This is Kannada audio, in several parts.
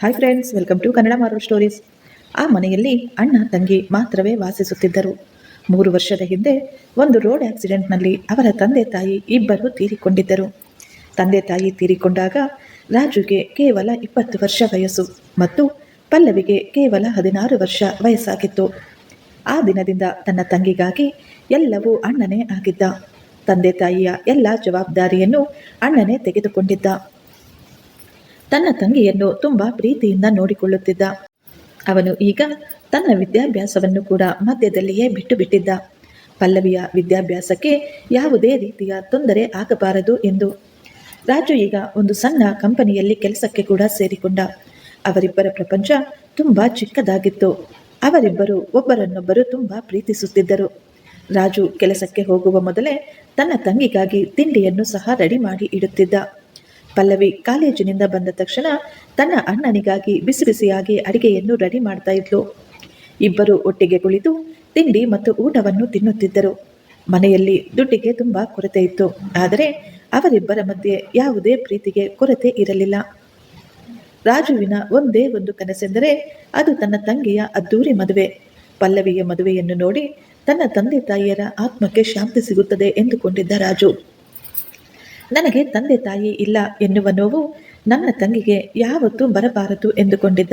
Hi friends welcome to Kannada marvel stories ಆ ಮನೆಯಲ್ಲಿ ಅಣ್ಣ, ತಂಗಿ ಮಾತ್ರವೇ ವಾಸಿಸುತ್ತಿದ್ದರು. ಮೂರು ವರ್ಷದ ಹಿಂದೆ ಒಂದು ರೋಡ್ ಆಕ್ಸಿಡೆಂಟ್ನಲ್ಲಿ ಅವರ ತಂದೆ ತಾಯಿ ಇಬ್ಬರು ತೀರಿಕೊಂಡಿದ್ದರು. ತಂದೆ ತಾಯಿ ತೀರಿಕೊಂಡಾಗ ರಾಜುಗೆ ಕೇವಲ ಇಪ್ಪತ್ತು ವರ್ಷ ವಯಸ್ಸು ಮತ್ತು ಪಲ್ಲವಿಗೆ ಕೇವಲ ಹದಿನಾರು ವರ್ಷ ವಯಸ್ಸಾಗಿತ್ತು. ಆ ದಿನದಿಂದ ತನ್ನ ತಂಗಿಗಾಗಿ ಎಲ್ಲವೂ ಅಣ್ಣನೇ ಆಗಿದ್ದ. ತಂದೆ ತಾಯಿಯ ಎಲ್ಲ ಜವಾಬ್ದಾರಿಯನ್ನು ಅಣ್ಣನೇ ತೆಗೆದುಕೊಂಡಿದ್ದ. ತನ್ನ ತಂಗಿಯನ್ನು ತುಂಬ ಪ್ರೀತಿಯಿಂದ ನೋಡಿಕೊಳ್ಳುತ್ತಿದ್ದ. ಅವನು ಈಗ ತನ್ನ ವಿದ್ಯಾಭ್ಯಾಸವನ್ನು ಕೂಡ ಮಧ್ಯದಲ್ಲಿಯೇ ಬಿಟ್ಟು ಬಿಟ್ಟಿದ್ದ ಪಲ್ಲವಿಯ ವಿದ್ಯಾಭ್ಯಾಸಕ್ಕೆ ಯಾವುದೇ ರೀತಿಯ ತೊಂದರೆ ಆಗಬಾರದು ಎಂದು. ರಾಜು ಈಗ ಒಂದು ಸಣ್ಣ ಕಂಪನಿಯಲ್ಲಿ ಕೆಲಸಕ್ಕೆ ಕೂಡ ಸೇರಿಕೊಂಡ. ಅವರಿಬ್ಬರ ಪ್ರಪಂಚ ತುಂಬ ಚಿಕ್ಕದಾಗಿತ್ತು. ಅವರಿಬ್ಬರು ಒಬ್ಬರನ್ನೊಬ್ಬರು ತುಂಬ ಪ್ರೀತಿಸುತ್ತಿದ್ದರು. ರಾಜು ಕೆಲಸಕ್ಕೆ ಹೋಗುವ ಮೊದಲೇ ತನ್ನ ತಂಗಿಗಾಗಿ ತಿಂಡಿಯನ್ನು ಸಹ ರೆಡಿ ಮಾಡಿ ಇಡುತ್ತಿದ್ದ. ಪಲ್ಲವಿ ಕಾಲೇಜಿನಿಂದ ಬಂದ ತಕ್ಷಣ ತನ್ನ ಅಣ್ಣನಿಗಾಗಿ ಬಿಸಿ ಬಿಸಿಯಾಗಿ ಅಡಿಗೆಯನ್ನು ರೆಡಿ ಮಾಡ್ತಾ ಇದ್ಲು. ಇಬ್ಬರು ಒಟ್ಟಿಗೆ ಕುಳಿತು ತಿಂಡಿ ಮತ್ತು ಊಟವನ್ನು ತಿನ್ನುತ್ತಿದ್ದರು. ಮನೆಯಲ್ಲಿ ದುಡ್ಡಿಗೆ ತುಂಬ ಕೊರತೆ ಇತ್ತು. ಆದರೆ ಅವರಿಬ್ಬರ ಮಧ್ಯೆ ಯಾವುದೇ ಪ್ರೀತಿಗೆ ಕೊರತೆ ಇರಲಿಲ್ಲ. ರಾಜುವಿನ ಒಂದೇ ಒಂದು ಕನಸೆಂದರೆ ಅದು ತನ್ನ ತಂಗಿಯ ಅದ್ದೂರಿ ಮದುವೆ. ಪಲ್ಲವಿಯ ಮದುವೆಯನ್ನು ನೋಡಿ ತನ್ನ ತಂದೆ ತಾಯಿಯರ ಆತ್ಮಕ್ಕೆ ಶಾಂತಿ ಸಿಗುತ್ತದೆ ಎಂದುಕೊಂಡಿದ್ದ ರಾಜು. ನನಗೆ ತಂದೆ ತಾಯಿ ಇಲ್ಲ ಎನ್ನುವ ನೋವು ನನ್ನ ತಂಗಿಗೆ ಯಾವತ್ತೂ ಬರಬಾರದು ಎಂದುಕೊಂಡಿದ್ದ.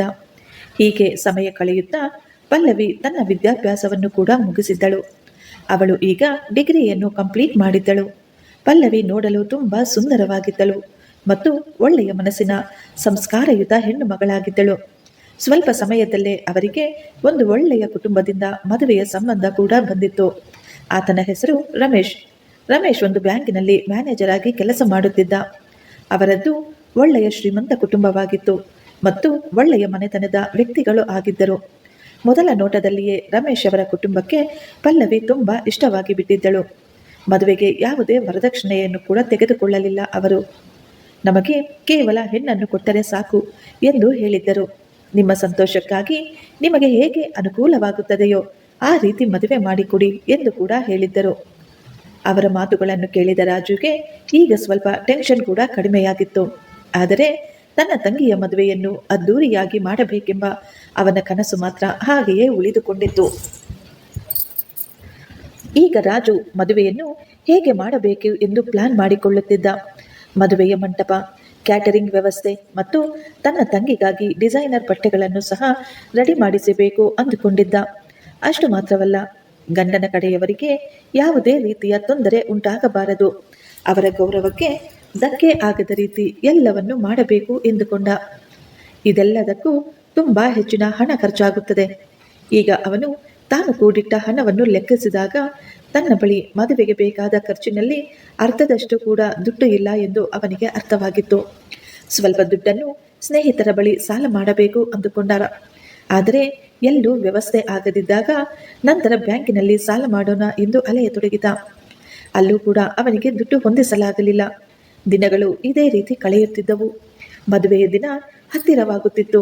ಹೀಗೆ ಸಮಯ ಕಳೆಯುತ್ತಾ ಪಲ್ಲವಿ ತನ್ನ ವಿದ್ಯಾಭ್ಯಾಸವನ್ನು ಕೂಡ ಮುಗಿಸಿದ್ದಳು. ಅವಳು ಈಗ ಡಿಗ್ರಿಯನ್ನು ಕಂಪ್ಲೀಟ್ ಮಾಡಿದ್ದಳು. ಪಲ್ಲವಿ ನೋಡಲು ತುಂಬ ಸುಂದರವಾಗಿದ್ದಳು ಮತ್ತು ಒಳ್ಳೆಯ ಮನಸ್ಸಿನ ಸಂಸ್ಕಾರಯುತ ಹೆಣ್ಣು ಮಗಳಾಗಿದ್ದಳು. ಸ್ವಲ್ಪ ಸಮಯದಲ್ಲೇ ಅವರಿಗೆ ಒಂದು ಒಳ್ಳೆಯ ಕುಟುಂಬದಿಂದ ಮದುವೆಯ ಸಂಬಂಧ ಕೂಡ ಬಂದಿತ್ತು. ಆತನ ಹೆಸರು ರಮೇಶ್. ರಮೇಶ್ ಒಂದು ಬ್ಯಾಂಕಿನಲ್ಲಿ ಮ್ಯಾನೇಜರ್ ಆಗಿ ಕೆಲಸ ಮಾಡುತ್ತಿದ್ದ. ಅವರದ್ದು ಒಳ್ಳೆಯ ಶ್ರೀಮಂತ ಕುಟುಂಬವಾಗಿತ್ತು ಮತ್ತು ಒಳ್ಳೆಯ ಮನೆತನದ ವ್ಯಕ್ತಿಗಳು ಆಗಿದ್ದರು. ಮೊದಲ ನೋಟದಲ್ಲಿಯೇ ರಮೇಶ್ ಅವರ ಕುಟುಂಬಕ್ಕೆ ಪಲ್ಲವಿ ತುಂಬ ಇಷ್ಟವಾಗಿ ಬಿಟ್ಟಿದ್ದಳು. ಮದುವೆಗೆ ಯಾವುದೇ ವರದಕ್ಷಿಣೆಯನ್ನು ಕೂಡ ತೆಗೆದುಕೊಳ್ಳಲಿಲ್ಲ ಅವರು. ನಮಗೆ ಕೇವಲ ಹೆಣ್ಣನ್ನು ಕೊಟ್ಟರೆ ಸಾಕು ಎಂದು ಹೇಳಿದ್ದರು. ನಿಮ್ಮ ಸಂತೋಷಕ್ಕಾಗಿ ನಿಮಗೆ ಹೇಗೆ ಅನುಕೂಲವಾಗುತ್ತದೆಯೋ ಆ ರೀತಿ ಮದುವೆ ಮಾಡಿಕೊಡಿ ಎಂದು ಕೂಡ ಹೇಳಿದ್ದರು. ಅವರ ಮಾತುಗಳನ್ನು ಕೇಳಿದ ರಾಜುಗೆ ಈಗ ಸ್ವಲ್ಪ ಟೆನ್ಷನ್ ಕೂಡ ಕಡಿಮೆಯಾಗಿತ್ತು. ಆದರೆ ತನ್ನ ತಂಗಿಯ ಮದುವೆಯನ್ನು ಅದ್ದೂರಿಯಾಗಿ ಮಾಡಬೇಕೆಂಬ ಅವನ ಕನಸು ಮಾತ್ರ ಹಾಗೆಯೇ ಉಳಿದುಕೊಂಡಿತ್ತು. ಈಗ ರಾಜು ಮದುವೆಯನ್ನು ಹೇಗೆ ಮಾಡಬೇಕು ಎಂದು ಪ್ಲಾನ್ ಮಾಡಿಕೊಳ್ಳುತ್ತಿದ್ದ. ಮದುವೆಯ ಮಂಟಪ ಕ್ಯಾಟರಿಂಗ್ ವ್ಯವಸ್ಥೆ ಮತ್ತು ತನ್ನ ತಂಗಿಗಾಗಿ ಡಿಸೈನರ್ ಬಟ್ಟೆಗಳನ್ನು ಸಹ ರೆಡಿ ಮಾಡಿಸಬೇಕು ಅಂದುಕೊಂಡಿದ್ದ. ಅಷ್ಟು ಮಾತ್ರವಲ್ಲ ಗಂಡನ ಕಡೆಯವರಿಗೆ ಯಾವುದೇ ರೀತಿಯ ತೊಂದರೆ ಉಂಟಾಗಬಾರದು. ಅವರ ಗೌರವಕ್ಕೆ ಧಕ್ಕೆ ಆಗದ ರೀತಿ ಎಲ್ಲವನ್ನು ಮಾಡಬೇಕು ಎಂದುಕೊಂಡ. ಇದೆಲ್ಲದಕ್ಕೂ ತುಂಬ ಹೆಚ್ಚಿನ ಹಣ ಖರ್ಚಾಗುತ್ತದೆ. ಈಗ ಅವನು ತಾನು ಕೂಡಿಟ್ಟ ಹಣವನ್ನು ಲೆಕ್ಕಿಸಿದಾಗ ತನ್ನ ಬಳಿ ಮದುವೆಗೆ ಬೇಕಾದ ಖರ್ಚಿನಲ್ಲಿ ಅರ್ಧದಷ್ಟು ಕೂಡ ದುಡ್ಡು ಇಲ್ಲ ಎಂದು ಅವನಿಗೆ ಅರ್ಥವಾಗಿತ್ತು. ಸ್ವಲ್ಪ ದುಡ್ಡನ್ನು ಸ್ನೇಹಿತರ ಬಳಿ ಸಾಲ ಮಾಡಬೇಕು ಅಂದುಕೊಂಡ ಆದರೆ ಎಲ್ಲೂ ವ್ಯವಸ್ಥೆ ಆಗದಿದ್ದಾಗ ನಂತರ ಬ್ಯಾಂಕಿನಲ್ಲಿ ಸಾಲ ಮಾಡೋಣ ಎಂದು ಅಲೆಯ ತೊಡಗಿದ. ಅಲ್ಲೂ ಕೂಡ ಅವನಿಗೆ ದುಡ್ಡು ಹೊಂದಿಸಲಾಗಲಿಲ್ಲ. ದಿನಗಳು ಇದೇ ರೀತಿ ಕಳೆಯುತ್ತಿದ್ದವು. ಮದುವೆಯ ದಿನ ಹತ್ತಿರವಾಗುತ್ತಿತ್ತು.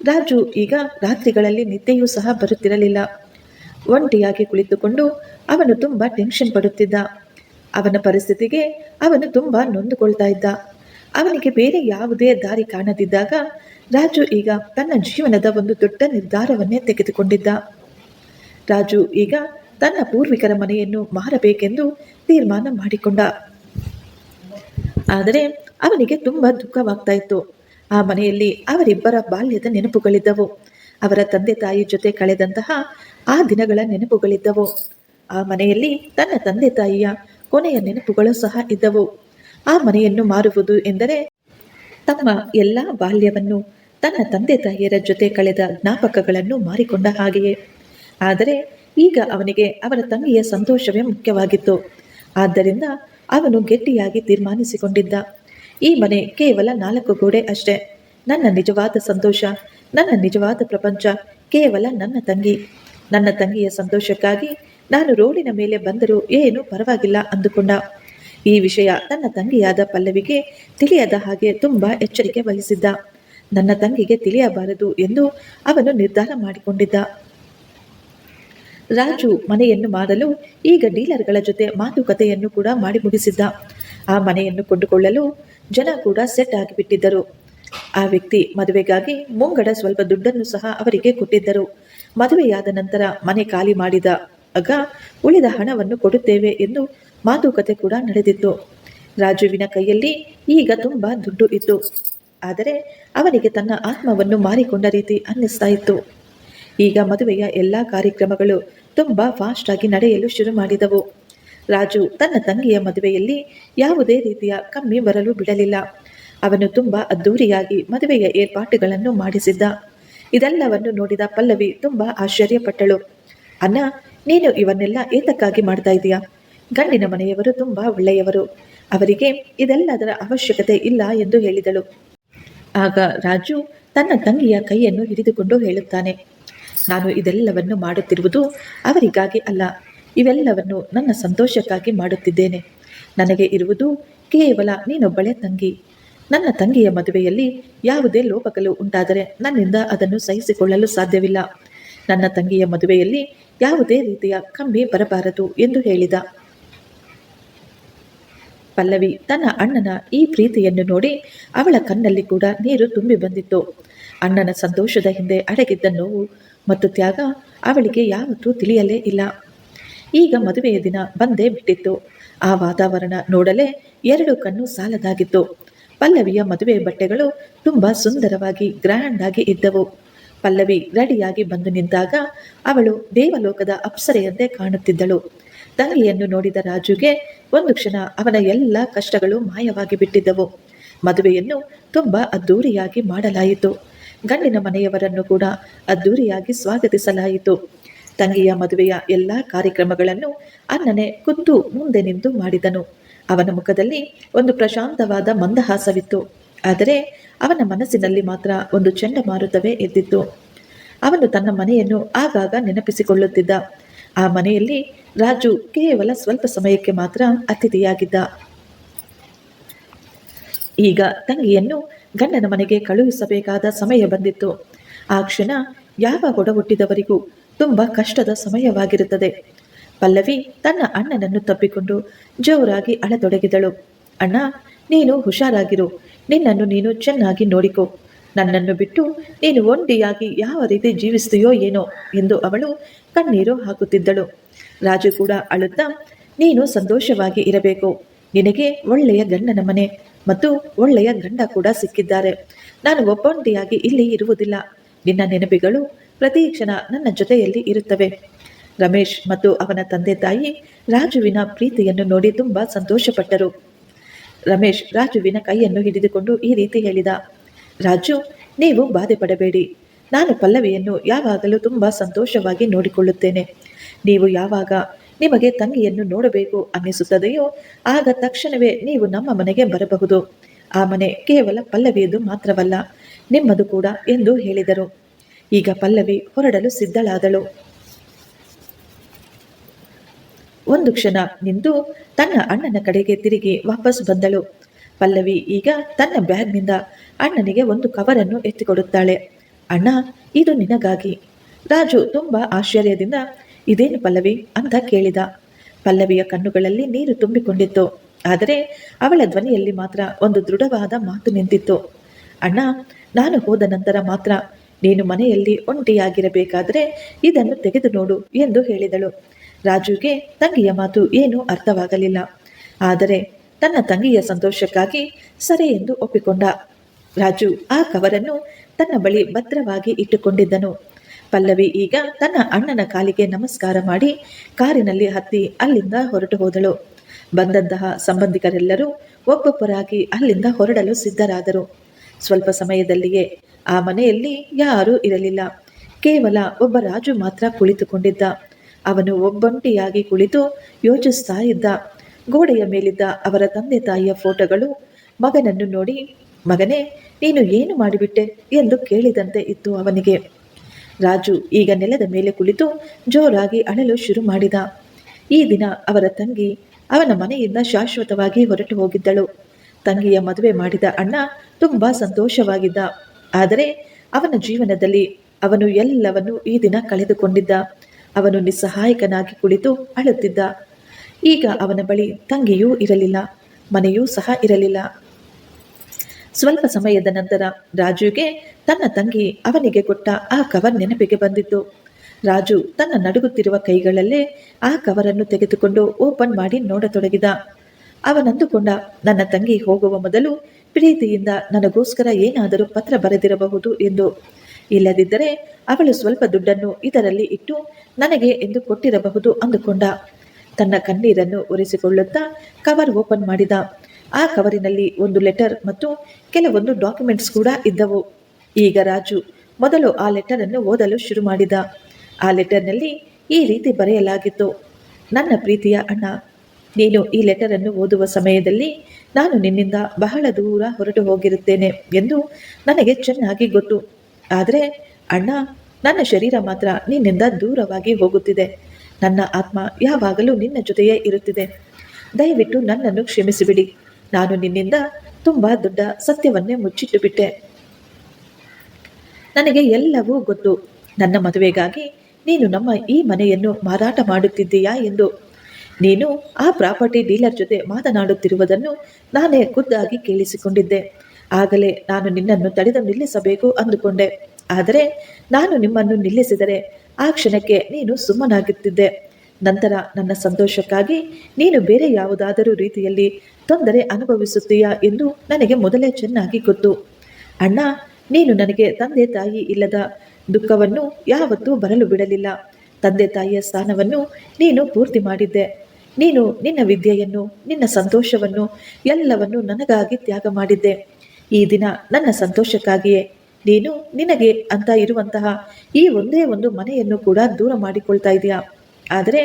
ರಾಜು ಈಗ ರಾತ್ರಿಗಳಲ್ಲಿ ನಿದ್ದೆಯೂ ಸಹ ಬರುತ್ತಿರಲಿಲ್ಲ. ಒಂಟಿಯಾಗಿ ಕುಳಿತುಕೊಂಡು ಅವನು ತುಂಬ ಟೆನ್ಷನ್ ಪಡುತ್ತಿದ್ದ. ಅವನ ಪರಿಸ್ಥಿತಿಗೆ ಅವನು ತುಂಬ ನೊಂದುಕೊಳ್ತಾ ಇದ್ದ. ಅವನಿಗೆ ಬೇರೆ ಯಾವುದೇ ದಾರಿ ಕಾಣದಿದ್ದಾಗ ರಾಜು ಈಗ ತನ್ನ ಜೀವನದ ಒಂದು ದೊಡ್ಡ ನಿರ್ಧಾರವನ್ನೇ ತೆಗೆದುಕೊಂಡಿದ್ದ. ರಾಜು ಈಗ ತನ್ನ ಪೂರ್ವಿಕರ ಮನೆಯನ್ನು ಮಾರಬೇಕೆಂದು ತೀರ್ಮಾನ ಮಾಡಿಕೊಂಡ. ಆದರೆ ಅವನಿಗೆ ತುಂಬ ದುಃಖವಾಗ್ತಾ ಇತ್ತು. ಆ ಮನೆಯಲ್ಲಿ ಅವರಿಬ್ಬರ ಬಾಲ್ಯದ ನೆನಪುಗಳಿದ್ದವು. ಅವರ ತಂದೆ ತಾಯಿ ಜೊತೆ ಕಳೆದಂತಹ ಆ ದಿನಗಳ ನೆನಪುಗಳಿದ್ದವು. ಆ ಮನೆಯಲ್ಲಿ ತನ್ನ ತಂದೆ ತಾಯಿಯ ಕೊನೆಯ ನೆನಪುಗಳು ಸಹ ಇದ್ದವು. ಆ ಮನೆಯನ್ನು ಮಾರುವುದು ಎಂದರೆ ತಮ್ಮ ಎಲ್ಲ ಬಾಲ್ಯವನ್ನು ತನ್ನ ತಂದೆ ತಾಯಿಯರ ಜೊತೆ ಕಳೆದ ಜ್ಞಾಪಕಗಳನ್ನು ಮಾರಿಕೊಂಡ ಹಾಗೆಯೇ. ಆದರೆ ಈಗ ಅವನಿಗೆ ಅವರ ತಂಗಿಯ ಸಂತೋಷವೇ ಮುಖ್ಯವಾಗಿತ್ತು. ಆದ್ದರಿಂದ ಅವನು ಗಟ್ಟಿಯಾಗಿ ತೀರ್ಮಾನಿಸಿಕೊಂಡಿದ್ದ. ಈ ಮನೆ ಕೇವಲ ನಾಲ್ಕು ಗೋಡೆ ಅಷ್ಟೇ. ನನ್ನ ನಿಜವಾದ ಸಂತೋಷ, ನನ್ನ ನಿಜವಾದ ಪ್ರಪಂಚ, ಕೇವಲ ನನ್ನ ತಂಗಿ. ನನ್ನ ತಂಗಿಯ ಸಂತೋಷಕ್ಕಾಗಿ ನಾನು ರೋಡಿನ ಮೇಲೆ ಬಂದರೂ ಏನು ಪರವಾಗಿಲ್ಲ ಅಂದುಕೊಂಡ. ಈ ವಿಷಯ ತನ್ನ ತಂಗಿಯಾದ ಪಲ್ಲವಿಗೆ ತಿಳಿಯದ ಹಾಗೆ ತುಂಬ ಎಚ್ಚರಿಕೆ ವಹಿಸಿದ್ದ. ನನ್ನ ತಂಗಿಗೆ ತಿಳಿಯಬಾರದು ಎಂದು ಅವನು ನಿರ್ಧಾರ ಮಾಡಿಕೊಂಡಿದ್ದ. ರಾಜು ಮನೆಯನ್ನು ಮಾರಲು ಈಗ ಡೀಲರ್ಗಳ ಜೊತೆ ಮಾತುಕತೆಯನ್ನು ಕೂಡ ಮಾಡಿ ಮುಗಿಸಿದ್ದ. ಆ ಮನೆಯನ್ನು ಕೊಂಡುಕೊಳ್ಳಲು ಜನ ಕೂಡ ಸೆಟ್ ಆಗಿಬಿಟ್ಟಿದ್ದರು. ಆ ವ್ಯಕ್ತಿ ಮದುವೆಗಾಗಿ ಮುಂಗಡ ಸ್ವಲ್ಪ ದುಡ್ಡನ್ನು ಸಹ ಅವರಿಗೆ ಕೊಟ್ಟಿದ್ದರು. ಮದುವೆಯಾದ ನಂತರ ಮನೆ ಖಾಲಿ ಮಾಡಿದ. ಆಗ ಉಳಿದ ಹಣವನ್ನು ಕೊಡುತ್ತೇವೆ ಎಂದು ಮಾತುಕತೆ ಕೂಡ ನಡೆದಿತ್ತು. ರಾಜುವಿನ ಕೈಯಲ್ಲಿ ಈಗ ತುಂಬಾ ದುಡ್ಡು ಇತ್ತು. ಆದರೆ ಅವನಿಗೆ ತನ್ನ ಆತ್ಮವನ್ನು ಮಾರಿಕೊಂಡ ರೀತಿ ಅನ್ನಿಸ್ತಾ ಇತ್ತು. ಈಗ ಮದುವೆಯ ಎಲ್ಲ ಕಾರ್ಯಕ್ರಮಗಳು ತುಂಬಾ ಫಾಸ್ಟ್ ಆಗಿ ನಡೆಯಲು ಶುರು ಮಾಡಿದವು. ರಾಜು ತನ್ನ ತಂಗಿಯ ಮದುವೆಯಲ್ಲಿ ಯಾವುದೇ ರೀತಿಯ ಕಮ್ಮಿ ಬರಲು ಬಿಡಲಿಲ್ಲ. ಅವನು ತುಂಬಾ ಅದ್ದೂರಿಯಾಗಿ ಮದುವೆಯ ಏರ್ಪಾಟುಗಳನ್ನು ಮಾಡಿಸಿದ್ದ. ಇದೆಲ್ಲವನ್ನು ನೋಡಿದ ಪಲ್ಲವಿ ತುಂಬಾ ಆಶ್ಚರ್ಯಪಟ್ಟಳು. ಅಣ್ಣ ನೀನು ಇವನ್ನೆಲ್ಲ ಏತಕ್ಕಾಗಿ ಮಾಡ್ತಾ ಇದೀಯಾ? ಗಂಡಿನ ಮನೆಯವರು ತುಂಬಾ ಒಳ್ಳೆಯವರು. ಅವರಿಗೆ ಇದೆಲ್ಲದರ ಅವಶ್ಯಕತೆ ಇಲ್ಲ ಎಂದು ಹೇಳಿದಳು. ಆಗ ರಾಜು ತನ್ನ ತಂಗಿಯ ಕೈಯನ್ನು ಹಿಡಿದುಕೊಂಡು ಹೇಳುತ್ತಾನೆ, ನಾನು ಇದೆಲ್ಲವನ್ನು ಮಾಡುತ್ತಿರುವುದು ಅವರಿಗಾಗಿ ಅಲ್ಲ, ಇವೆಲ್ಲವನ್ನು ನನ್ನ ಸಂತೋಷಕ್ಕಾಗಿ ಮಾಡುತ್ತಿದ್ದೇನೆ. ನನಗೆ ಇರುವುದು ಕೇವಲ ನೀನೊಬ್ಬಳೇ ತಂಗಿ. ನನ್ನ ತಂಗಿಯ ಮದುವೆಯಲ್ಲಿ ಯಾವುದೇ ಲೋಪಗಳು ಉಂಟಾದರೆ ನನ್ನಿಂದ ಅದನ್ನು ಸಹಿಸಿಕೊಳ್ಳಲು ಸಾಧ್ಯವಿಲ್ಲ. ನನ್ನ ತಂಗಿಯ ಮದುವೆಯಲ್ಲಿ ಯಾವುದೇ ರೀತಿಯ ಕಮ್ಮಿ ಬರಬಾರದು ಎಂದು ಹೇಳಿದ. ಪಲ್ಲವಿ ತನ್ನ ಅಣ್ಣನ ಈ ಪ್ರೀತಿಯನ್ನು ನೋಡಿ ಅವಳ ಕಣ್ಣಲ್ಲಿ ಕೂಡ ನೀರು ತುಂಬಿ ಬಂದಿತ್ತು. ಅಣ್ಣನ ಸಂತೋಷದ ಹಿಂದೆ ಅಡಗಿದ್ದ ನೋವು ಮತ್ತು ತ್ಯಾಗ ಅವಳಿಗೆ ಯಾವತ್ತೂ ತಿಳಿಯಲೇ ಇಲ್ಲ. ಈಗ ಮದುವೆಯ ದಿನ ಬಂದೇ ಬಿಟ್ಟಿತ್ತು. ಆ ವಾತಾವರಣ ನೋಡಲೇ ಎರಡು ಕಣ್ಣು ಸಾಲದಾಗಿತ್ತು. ಪಲ್ಲವಿಯ ಮದುವೆ ಬಟ್ಟೆಗಳು ತುಂಬಾ ಸುಂದರವಾಗಿ ಗ್ರ್ಯಾಂಡ್ ಆಗಿ ಇದ್ದವು. ಪಲ್ಲವಿ ರೆಡಿಯಾಗಿ ಬಂದು ನಿಂತಾಗ ಅವಳು ದೇವಲೋಕದ ಅಪ್ಸರೆಯಂತೆ ಕಾಣುತ್ತಿದ್ದಳು. ತಂಗಿಯನ್ನು ನೋಡಿದ ರಾಜುಗೆ ಒಂದು ಕ್ಷಣ ಅವನ ಎಲ್ಲ ಕಷ್ಟಗಳು ಮಾಯವಾಗಿ ಬಿಟ್ಟಿದ್ದವು. ಮದುವೆಯನ್ನು ತುಂಬ ಅದ್ದೂರಿಯಾಗಿ ಮಾಡಲಾಯಿತು. ಗಂಡಿನ ಮನೆಯವರನ್ನು ಕೂಡ ಅದ್ದೂರಿಯಾಗಿ ಸ್ವಾಗತಿಸಲಾಯಿತು. ತಂಗಿಯ ಮದುವೆಯ ಎಲ್ಲ ಕಾರ್ಯಕ್ರಮಗಳನ್ನು ಅನ್ನನೆ ಖುದ್ದು ಮುಂದೆ ನಿಂತು ಮಾಡಿದನು. ಅವನ ಮುಖದಲ್ಲಿ ಒಂದು ಪ್ರಶಾಂತವಾದ ಮಂದಹಾಸವಿತ್ತು. ಆದರೆ ಅವನ ಮನಸ್ಸಿನಲ್ಲಿ ಮಾತ್ರ ಒಂದು ಚಂಡಮಾರುತವೇ ಇದ್ದಿತ್ತು ಅವನು ತನ್ನ ಮನೆಯನ್ನು ಆಗಾಗ ನೆನಪಿಸಿಕೊಳ್ಳುತ್ತಿದ್ದ. ಆ ಮನೆಯಲ್ಲಿ ರಾಜು ಕೇವಲ ಸ್ವಲ್ಪ ಸಮಯಕ್ಕೆ ಮಾತ್ರ ಅತಿಥಿಯಾಗಿದ್ದ. ಈಗ ತಂಗಿಯನ್ನು ಗಂಡನ ಮನೆಗೆ ಕಳುಹಿಸಬೇಕಾದ ಸಮಯ ಬಂದಿತ್ತು. ಆ ಕ್ಷಣ ಯಾವ ಒಡಹುಟ್ಟಿದವರಿಗೂ ತುಂಬ ಕಷ್ಟದ ಸಮಯವಾಗಿರುತ್ತದೆ. ಪಲ್ಲವಿ ತನ್ನ ಅಣ್ಣನನ್ನು ತಪ್ಪಿಕೊಂಡು ಜೋರಾಗಿ ಅಳತೊಡಗಿದಳು. ಅಣ್ಣ ನೀನು ಹುಷಾರಾಗಿರು. ನಿನ್ನನ್ನು ನೀನು ಚೆನ್ನಾಗಿ ನೋಡಿಕೊ. ನನ್ನನ್ನು ಬಿಟ್ಟು ನೀನು ಒಂಟಿಯಾಗಿ ಯಾವ ರೀತಿ ಜೀವಿಸ್ತೀಯೋ ಏನೋ ಎಂದು ಅವಳು ಕಣ್ಣೀರು ಹಾಕುತ್ತಿದ್ದಳು. ರಾಜು ಕೂಡ ಅಳುತ್ತಾ, ನೀನು ಸಂತೋಷವಾಗಿ ಇರಬೇಕು. ನಿನಗೆ ಒಳ್ಳೆಯ ಗಂಡನ ಮನೆ ಮತ್ತು ಒಳ್ಳೆಯ ಗಂಡ ಕೂಡ ಸಿಕ್ಕಿದ್ದಾರೆ. ನಾನು ಒಬ್ಬೊಂಟಿಯಾಗಿ ಇಲ್ಲಿ ಇರುವುದಿಲ್ಲ. ನಿನ್ನ ನೆನಪಿಗಳು ಪ್ರತಿ ಕ್ಷಣ ನನ್ನ ಜೊತೆಯಲ್ಲಿ ಇರುತ್ತವೆ. ರಮೇಶ್ ಮತ್ತು ಅವನ ತಂದೆ ತಾಯಿ ರಾಜುವಿನ ಪ್ರೀತಿಯನ್ನು ನೋಡಿ ತುಂಬ ಸಂತೋಷಪಟ್ಟರು. ರಮೇಶ್ ರಾಜುವಿನ ಕೈಯನ್ನು ಹಿಡಿದುಕೊಂಡು ಈ ರೀತಿ ಹೇಳಿದ, ರಾಜು, ನೀವು ಬಾಧೆ ಪಡಬೇಡಿ ನಾನು ಪಲ್ಲವಿಯನ್ನು ಯಾವಾಗಲೂ ತುಂಬ ಸಂತೋಷವಾಗಿ ನೋಡಿಕೊಳ್ಳುತ್ತೇನೆ. ನೀವು ಯಾವಾಗ ನಿಮಗೆ ತಂಗಿಯನ್ನು ನೋಡಬೇಕು ಅನ್ನಿಸುತ್ತದೆಯೋ, ಆಗ ತಕ್ಷಣವೇ ನೀವು ನಮ್ಮ ಮನೆಗೆ ಬರಬಹುದು. ಆ ಮನೆ ಕೇವಲ ಪಲ್ಲವಿಯದು ಮಾತ್ರವಲ್ಲ, ನಿಮ್ಮದು ಕೂಡ ಎಂದು ಹೇಳಿದರು. ಈಗ ಪಲ್ಲವಿ ಹೊರಡಲು ಸಿದ್ಧಳಾದಳು. ಒಂದು ಕ್ಷಣ ನಿಂತು ತನ್ನ ಅಣ್ಣನ ಕಡೆಗೆ ತಿರುಗಿ ವಾಪಸ್ ಬಂದಳು. ಪಲ್ಲವಿ ಈಗ ತನ್ನ ಬ್ಯಾಗ್ನಿಂದ ಅಣ್ಣನಿಗೆ ಒಂದು ಕವರನ್ನು ಎತ್ತಿಕೊಡುತ್ತಾಳೆ. ಅಣ್ಣ, ಇದು ನಿನಗಾಗಿ. ರಾಜು ತುಂಬಾ ಆಶ್ಚರ್ಯದಿಂದ, ಇದೇನು ಪಲ್ಲವಿ? ಅಂತ ಕೇಳಿದ. ಪಲ್ಲವಿಯ ಕಣ್ಣುಗಳಲ್ಲಿ ನೀರು ತುಂಬಿಕೊಂಡಿತ್ತು. ಆದರೆ ಅವಳ ಧ್ವನಿಯಲ್ಲಿ ಮಾತ್ರ ಒಂದು ದೃಢವಾದ ಮಾತು ನಿಂತಿತ್ತು. ಅಣ್ಣ, ನಾನು ಹೋದ ನಂತರ ಮಾತ್ರ ನೀನು ಮನೆಯಲ್ಲಿ ಒಂಟಿಯಾಗಿರಬೇಕಾದರೆ ಇದನ್ನು ತೆಗೆದು ನೋಡು ಎಂದು ಹೇಳಿದಳು. ರಾಜುಗೆ ತಂಗಿಯ ಮಾತು ಏನೂ ಅರ್ಥವಾಗಲಿಲ್ಲ. ಆದರೆ ತನ್ನ ತಂಗಿಯ ಸಂತೋಷಕ್ಕಾಗಿ ಸರಿ ಎಂದು ಒಪ್ಪಿಕೊಂಡ. ರಾಜು ಆ ಕವರನ್ನು ತನ್ನ ಬಳಿ ಭದ್ರವಾಗಿ ಇಟ್ಟುಕೊಂಡಿದ್ದನು. ಪಲ್ಲವಿ ಈಗ ತನ್ನ ಅಣ್ಣನ ಕಾಲಿಗೆ ನಮಸ್ಕಾರ ಮಾಡಿ ಕಾರಿನಲ್ಲಿ ಹತ್ತಿ ಅಲ್ಲಿಂದ ಹೊರಟು ಹೋದಳು. ಬಂದಂತಹ ಸಂಬಂಧಿಕರೆಲ್ಲರೂ ಒಬ್ಬೊಬ್ಬರಾಗಿ ಅಲ್ಲಿಂದ ಹೊರಡಲು ಸಿದ್ಧರಾದರು. ಸ್ವಲ್ಪ ಸಮಯದಲ್ಲಿಯೇ ಆ ಮನೆಯಲ್ಲಿ ಯಾರೂ ಇರಲಿಲ್ಲ. ಕೇವಲ ಒಬ್ಬ ರಾಜು ಮಾತ್ರ ಕುಳಿತುಕೊಂಡಿದ್ದ. ಅವನು ಒಬ್ಬಂಟಿಯಾಗಿ ಕುಳಿತು ಯೋಚಿಸ್ತಾ ಇದ್ದ. ಗೋಡೆಯ ಮೇಲಿದ್ದ ಅವರ ತಂದೆ ತಾಯಿಯ ಫೋಟೋಗಳು, ಮಗನನ್ನು ನೋಡಿ, ಮಗನೇ, ನೀನು ಏನು ಮಾಡಿಬಿಟ್ಟೆ? ಎಂದು ಕೇಳಿದಂತೆ ಇತ್ತು ಅವನಿಗೆ. ರಾಜು ಈಗ ನೆಲದ ಮೇಲೆ ಕುಳಿತು ಜೋರಾಗಿ ಅಳಲು ಶುರು ಮಾಡಿದ. ಈ ದಿನ ಅವರ ತಂಗಿ ಅವನ ಮನೆಯಿಂದ ಶಾಶ್ವತವಾಗಿ ಹೊರಟು ಹೋಗಿದ್ದಳು. ತಂಗಿಯ ಮದುವೆ ಮಾಡಿದ ಅಣ್ಣ ತುಂಬಾ ಸಂತೋಷವಾಗಿದ್ದ. ಆದರೆ ಅವನ ಜೀವನದಲ್ಲಿ ಅವನು ಎಲ್ಲವನ್ನೂ ಈ ದಿನ ಕಳೆದುಕೊಂಡಿದ್ದ. ಅವನು ನಿಸ್ಸಹಾಯಕನಾಗಿ ಕುಳಿತು ಅಳುತ್ತಿದ್ದ. ಈಗ ಅವನ ಬಳಿ ತಂಗಿಯೂ ಇರಲಿಲ್ಲ, ಮನೆಯೂ ಸಹ ಇರಲಿಲ್ಲ. ಸ್ವಲ್ಪ ಸಮಯದ ನಂತರ ರಾಜುಗೆ ತನ್ನ ತಂಗಿ ಅವನಿಗೆ ಕೊಟ್ಟ ಆ ಕವರ್ ನೆನಪಿಗೆ ಬಂದಿತ್ತು. ರಾಜು ತನ್ನ ನಡುಗುತ್ತಿರುವ ಕೈಗಳಲ್ಲೇ ಆ ಕವರನ್ನು ತೆಗೆದುಕೊಂಡು ಓಪನ್ ಮಾಡಿ ನೋಡತೊಡಗಿದ. ಅವನಂದುಕೊಂಡ, ನನ್ನ ತಂಗಿ ಹೋಗುವ ಮೊದಲು ಪ್ರೀತಿಯಿಂದ ನನಗೋಸ್ಕರ ಏನಾದರೂ ಪತ್ರ ಬರೆದಿರಬಹುದು ಎಂದು ಇಲ್ಲದಿದ್ದರೆ ಅವಳು ಸ್ವಲ್ಪ ದುಡ್ಡನ್ನು ಇದರಲ್ಲಿ ಇಟ್ಟು ನನಗೆ ಎಂದು ಕೊಟ್ಟಿರಬಹುದು ಅಂದುಕೊಂಡ. ತನ್ನ ಕಣ್ಣೀರನ್ನು ಒರೆಸಿಕೊಳ್ಳುತ್ತಾ ಕವರ್ ಓಪನ್ ಮಾಡಿದ. ಆ ಕವರಿನಲ್ಲಿ ಒಂದು ಲೆಟರ್ ಮತ್ತು ಕೆಲವೊಂದು ಡಾಕ್ಯುಮೆಂಟ್ಸ್ ಕೂಡ ಇದ್ದವು. ಈಗ ರಾಜು ಮೊದಲು ಆ ಲೆಟರ್ ಅನ್ನು ಓದಲು ಶುರು ಮಾಡಿದ. ಆ ಲೆಟರ್ನಲ್ಲಿ ಈ ರೀತಿ ಬರೆಯಲಾಗಿತ್ತು. ನನ್ನ ಪ್ರೀತಿಯ ಅಣ್ಣ ನೀನು ಈ ಲೆಟರ್ ಅನ್ನು ಓದುವ ಸಮಯದಲ್ಲಿ ನಾನು ನಿನ್ನಿಂದ ಬಹಳ ದೂರ ಹೊರಟು ಹೋಗಿರುತ್ತೇನೆ ಎಂದು ನನಗೆ ಚೆನ್ನಾಗಿ ಗೊತ್ತು. ಆದರೆ, ಅಣ್ಣ, ನನ್ನ ಶರೀರ ಮಾತ್ರ ನಿನ್ನಿಂದ ದೂರವಾಗಿ ಹೋಗುತ್ತಿದೆ. ನನ್ನ ಆತ್ಮ ಯಾವಾಗಲೂ ನಿನ್ನ ಜೊತೆಯೇ ಇರುತ್ತಿದೆ. ದಯವಿಟ್ಟು ನನ್ನನ್ನು ಕ್ಷಮಿಸಿಬಿಡಿ. ನಾನು ನಿನ್ನಿಂದ ತುಂಬ ದೊಡ್ಡ ಸತ್ಯವನ್ನೇ ಮುಚ್ಚಿಟ್ಟು ಬಿಟ್ಟೆ. ನನಗೆ ಎಲ್ಲವೂ ಗೊತ್ತು. ನನ್ನ ಮದುವೆಗಾಗಿ ನೀನು ನಮ್ಮ ಈ ಮನೆಯನ್ನು ಮಾರಾಟ ಮಾಡುತ್ತಿದ್ದೀಯಾ ಎಂದು ನೀನು ಆ ಪ್ರಾಪರ್ಟಿ ಡೀಲರ್ ಜೊತೆ ಮಾತನಾಡುತ್ತಿರುವುದನ್ನು ನಾನೇ ಖುದ್ದಾಗಿ ಕೇಳಿಸಿಕೊಂಡಿದ್ದೆ. ಆಗಲೇ ನಾನು ನಿನ್ನನ್ನು ತಡೆದು ನಿಲ್ಲಿಸಬೇಕು ಅಂದುಕೊಂಡೆ. ಆದರೆ ನಾನು ನಿಮ್ಮನ್ನು ನಿಲ್ಲಿಸಿದರೆ ಆ ಕ್ಷಣಕ್ಕೆ ನೀನು ಸುಮ್ಮನಾಗುತ್ತಿದ್ದೆ. ನಂತರ ನನ್ನ ಸಂತೋಷಕ್ಕಾಗಿ ನೀನು ಬೇರೆ ಯಾವುದಾದರೂ ರೀತಿಯಲ್ಲಿ ತೊಂದರೆ ಅನುಭವಿಸುತ್ತೀಯಾ ಎಂದು ನನಗೆ ಮೊದಲೇ ಚೆನ್ನಾಗಿ ಗೊತ್ತು. ಅಣ್ಣ, ನೀನು ನನಗೆ ತಂದೆ ತಾಯಿ ಇಲ್ಲದ ದುಃಖವನ್ನು ಯಾವತ್ತೂ ಬರಲು ಬಿಡಲಿಲ್ಲ. ತಂದೆ ತಾಯಿಯ ಸ್ಥಾನವನ್ನು ನೀನು ಪೂರ್ತಿ ಮಾಡಿದ್ದೆ. ನೀನು ನಿನ್ನ ವಿದ್ಯೆಯನ್ನು, ನಿನ್ನ ಸಂತೋಷವನ್ನು, ಎಲ್ಲವನ್ನು ನನಗಾಗಿ ತ್ಯಾಗ ಮಾಡಿದ್ದೆ. ಈ ದಿನ ನನ್ನ ಸಂತೋಷಕ್ಕಾಗಿಯೇ ನೀನು ನಿನಗೆ ಅಂತ ಇರುವಂತಹ ಈ ಒಂದೇ ಒಂದು ಮನೆಯನ್ನು ಕೂಡ ದೂರ ಮಾಡಿಕೊಳ್ತಾ ಇದೆಯಾ? ಆದರೆ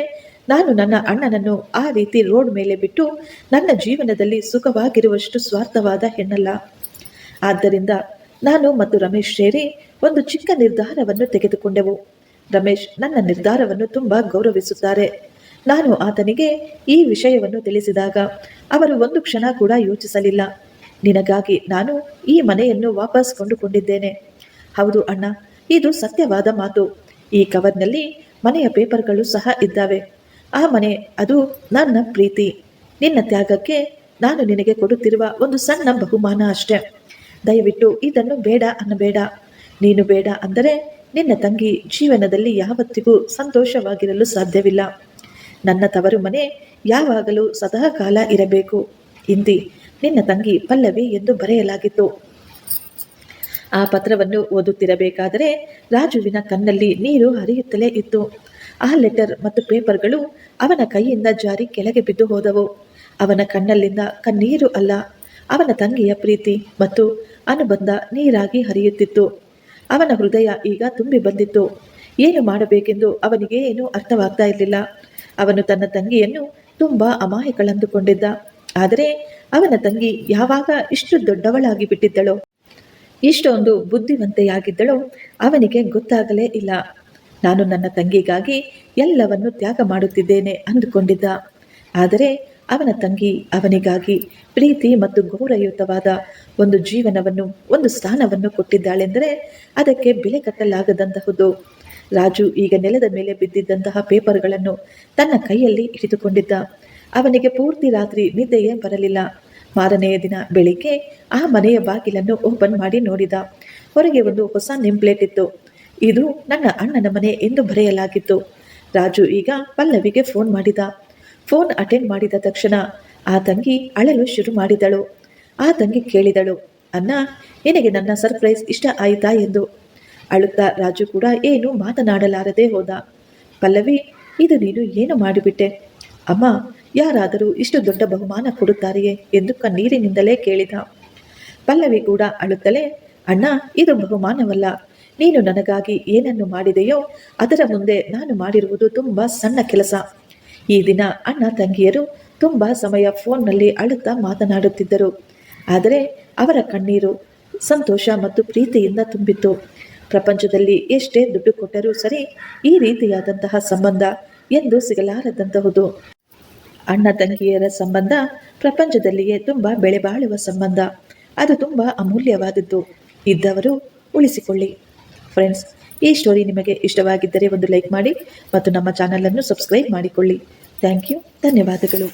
ನಾನು ನನ್ನ ಅಣ್ಣನನ್ನು ಆ ರೀತಿ ರೋಡ್ ಮೇಲೆ ಬಿಟ್ಟು ನನ್ನ ಜೀವನದಲ್ಲಿ ಸುಖವಾಗಿರುವಷ್ಟು ಸ್ವಾರ್ಥವಾದ ಹೆಣ್ಣಲ್ಲ. ಆದ್ದರಿಂದ ನಾನು ಮತ್ತು ರಮೇಶ್ ಸೇರಿ ಒಂದು ಚಿಕ್ಕ ನಿರ್ಧಾರವನ್ನು ತೆಗೆದುಕೊಂಡೆವು. ರಮೇಶ್ ನನ್ನ ನಿರ್ಧಾರವನ್ನು ತುಂಬ ಗೌರವಿಸುತ್ತಾರೆ. ನಾನು ಆತನಿಗೆ ಈ ವಿಷಯವನ್ನು ತಿಳಿಸಿದಾಗ ಅವರು ಒಂದು ಕ್ಷಣ ಕೂಡ ಯೋಚಿಸಲಿಲ್ಲ. ನಿನಗಾಗಿ ನಾನು ಈ ಮನೆಯನ್ನು ವಾಪಸ್ ಕೊಂಡುಕೊಂಡಿದ್ದೇನೆ. ಹೌದು ಅಣ್ಣ, ಇದು ಸತ್ಯವಾದ ಮಾತು. ಈ ಕವರ್ನಲ್ಲಿ ಮನೆಯ ಪೇಪರ್ಗಳು ಸಹ ಇದ್ದಾವೆ. ಆ ಮನೆ, ಅದು ನನ್ನ ಪ್ರೀತಿ. ನಿನ್ನ ತ್ಯಾಗಕ್ಕೆ ನಾನು ನಿನಗೆ ಕೊಡುತ್ತಿರುವ ಒಂದು ಸಣ್ಣ ಬಹುಮಾನ ಅಷ್ಟೆ. ದಯವಿಟ್ಟು ಇದನ್ನು ಬೇಡ ಅನ್ನಬೇಡ. ನೀನು ಬೇಡ ಅಂದರೆ ನಿನ್ನ ತಂಗಿ ಜೀವನದಲ್ಲಿ ಯಾವತ್ತಿಗೂ ಸಂತೋಷವಾಗಿರಲು ಸಾಧ್ಯವಿಲ್ಲ. ನನ್ನ ತವರು ಮನೆ ಯಾವಾಗಲೂ ಸದಾ ಕಾಲ ಇರಬೇಕು. ಇಂದಿ, ನಿನ್ನ ತಂಗಿ ಪಲ್ಲವಿ ಎಂದು ಬರೆಯಲಾಗಿತ್ತು. ಆ ಪತ್ರವನ್ನು ಓದುತ್ತಿರಬೇಕಾದರೆ ರಾಜುವಿನ ಕಣ್ಣಲ್ಲಿ ನೀರು ಹರಿಯುತ್ತಲೇ ಇತ್ತು. ಆ ಲೆಟರ್ ಮತ್ತು ಪೇಪರ್ಗಳು ಅವನ ಕೈಯಿಂದ ಜಾರಿ ಕೆಳಗೆ ಬಿದ್ದು ಹೋದವು. ಅವನ ಕಣ್ಣಲ್ಲಿಂದ ಕಣ್ಣೀರು ಅಲ್ಲ, ಅವನ ತಂಗಿಯ ಪ್ರೀತಿ ಮತ್ತು ಅನುಬಂಧ ನೀರಾಗಿ ಹರಿಯುತ್ತಿತ್ತು. ಅವನ ಹೃದಯ ಈಗ ತುಂಬಿ ಬಂದಿತ್ತು. ಏನು ಮಾಡಬೇಕೆಂದು ಅವನಿಗೆ ಏನೂ ಅರ್ಥವಾಗ್ತಾ ಇರಲಿಲ್ಲ. ಅವನು ತನ್ನ ತಂಗಿಯನ್ನು ತುಂಬ ಅಮಾಯಕಳೆಂದುಕೊಂಡಿದ್ದ. ಆದರೆ ಅವನ ತಂಗಿ ಯಾವಾಗ ಇಷ್ಟು ದೊಡ್ಡವಳಾಗಿ ಬಿಟ್ಟಿದ್ದಳೋ, ಇಷ್ಟೊಂದು ಬುದ್ಧಿವಂತೆಯಾಗಿದ್ದಳೋ ಅವನಿಗೆ ಗೊತ್ತಾಗಲೇ ಇಲ್ಲ. ನಾನು ನನ್ನ ತಂಗಿಗಾಗಿ ಎಲ್ಲವನ್ನು ತ್ಯಾಗ ಮಾಡುತ್ತಿದ್ದೇನೆ ಅಂದುಕೊಂಡಿದ್ದ. ಆದರೆ ಅವನ ತಂಗಿ ಅವನಿಗಾಗಿ ಪ್ರೀತಿ ಮತ್ತು ಗೌರವಯುತವಾದ ಒಂದು ಜೀವನವನ್ನು, ಒಂದು ಸ್ಥಾನವನ್ನು ಕೊಟ್ಟಿದ್ದಾಳೆಂದರೆ ಅದಕ್ಕೆ ಬೆಲೆ ಕಟ್ಟಲಾಗದಂತಹುದು. ರಾಜು ಈಗ ನೆಲದ ಮೇಲೆ ಬಿದ್ದಿದ್ದಂತಹ ಪೇಪರ್ಗಳನ್ನು ತನ್ನ ಕೈಯಲ್ಲಿ ಹಿಡಿದುಕೊಂಡಿದ್ದ. ಅವನಿಗೆ ಪೂರ್ತಿ ರಾತ್ರಿ ನಿದ್ದೆಯೇ ಬರಲಿಲ್ಲ. ಮಾರನೆಯ ದಿನ ಬೆಳಿಗ್ಗೆ ಆ ಮನೆಯ ಬಾಗಿಲನ್ನು ಓಪನ್ ಮಾಡಿ ನೋಡಿದ. ಹೊರಗೆ ಒಂದು ಹೊಸ ನೆಂಪ್ಲೇಟ್ ಇತ್ತು. ಇದು ನನ್ನ ಅಣ್ಣನ ಮನೆ ಎಂದು ಬರೆಯಲಾಗಿತ್ತು. ರಾಜು ಈಗ ಪಲ್ಲವಿಗೆ ಫೋನ್ ಮಾಡಿದ. ಫೋನ್ ಅಟೆಂಡ್ ಮಾಡಿದ ತಕ್ಷಣ ಆ ತಂಗಿ ಅಳಲು ಶುರು ಮಾಡಿದಳು. ಆ ತಂಗಿ ಕೇಳಿದಳು, ಅಣ್ಣ, ನಿನಗೆ ನನ್ನ ಸರ್ಪ್ರೈಸ್ ಇಷ್ಟ ಆಯಿತಾ? ಎಂದು ಅಳುತ್ತಾ ರಾಜು ಕೂಡ ಏನು ಮಾತನಾಡಲಾರದೆ ಹೋದ. ಪಲ್ಲವಿ, ಇದು ನೀನು ಏನು ಮಾಡಿಬಿಟ್ಟೆ? ಅಮ್ಮ, ಯಾರಾದರೂ ಇಷ್ಟು ದೊಡ್ಡ ಬಹುಮಾನ ಕೊಡುತ್ತಾರೆಯೇ ಎಂದು ಕಣ್ಣೀರಿನಿಂದಲೇ ಕೇಳಿದ. ಪಲ್ಲವಿ ಕೂಡ ಅಳುತ್ತಲೇ, ಅಣ್ಣ, ಇದು ಬಹುಮಾನವಲ್ಲ. ನೀನು ನನಗಾಗಿ ಏನನ್ನು ಮಾಡಿದೆಯೋ ಅದರ ಮುಂದೆ ನಾನು ಮಾಡಿರುವುದು ತುಂಬ ಸಣ್ಣ ಕೆಲಸ. ಈ ದಿನ ಅಣ್ಣ ತಂಗಿಯರು ತುಂಬ ಸಮಯ ಫೋನ್ನಲ್ಲಿ ಅಳುತ್ತಾ ಮಾತನಾಡುತ್ತಿದ್ದರು. ಆದರೆ ಅವರ ಕಣ್ಣೀರು ಸಂತೋಷ ಮತ್ತು ಪ್ರೀತಿಯಿಂದ ತುಂಬಿತ್ತು. ಪ್ರಪಂಚದಲ್ಲಿ ಎಷ್ಟೇ ದುಡ್ಡು ಕೊಟ್ಟರೂ ಸರಿ ಈ ರೀತಿಯಾದಂತಹ ಸಂಬಂಧ ಎಂದು ಸಿಗಲಾರದಂತಹುದು. ಅಣ್ಣ ತಂಗಿಯರ ಸಂಬಂಧ ಪ್ರಪಂಚದಲ್ಲಿಯೇ ತುಂಬ ಬೆಳೆಬಾಳುವ ಸಂಬಂಧ. ಅದು ತುಂಬ ಅಮೂಲ್ಯವಾದದ್ದು. ಇದ್ದವರು ಉಳಿಸಿಕೊಳ್ಳಿ. ಫ್ರೆಂಡ್ಸ್, ಈ ಸ್ಟೋರಿ ನಿಮಗೆ ಇಷ್ಟವಾಗಿದ್ದರೆ ಒಂದು ಲೈಕ್ ಮಾಡಿ ಮತ್ತು ನಮ್ಮ ಚಾನಲನ್ನು ಸಬ್ಸ್ಕ್ರೈಬ್ ಮಾಡಿಕೊಳ್ಳಿ. ಥ್ಯಾಂಕ್ ಯು, ಧನ್ಯವಾದಗಳು.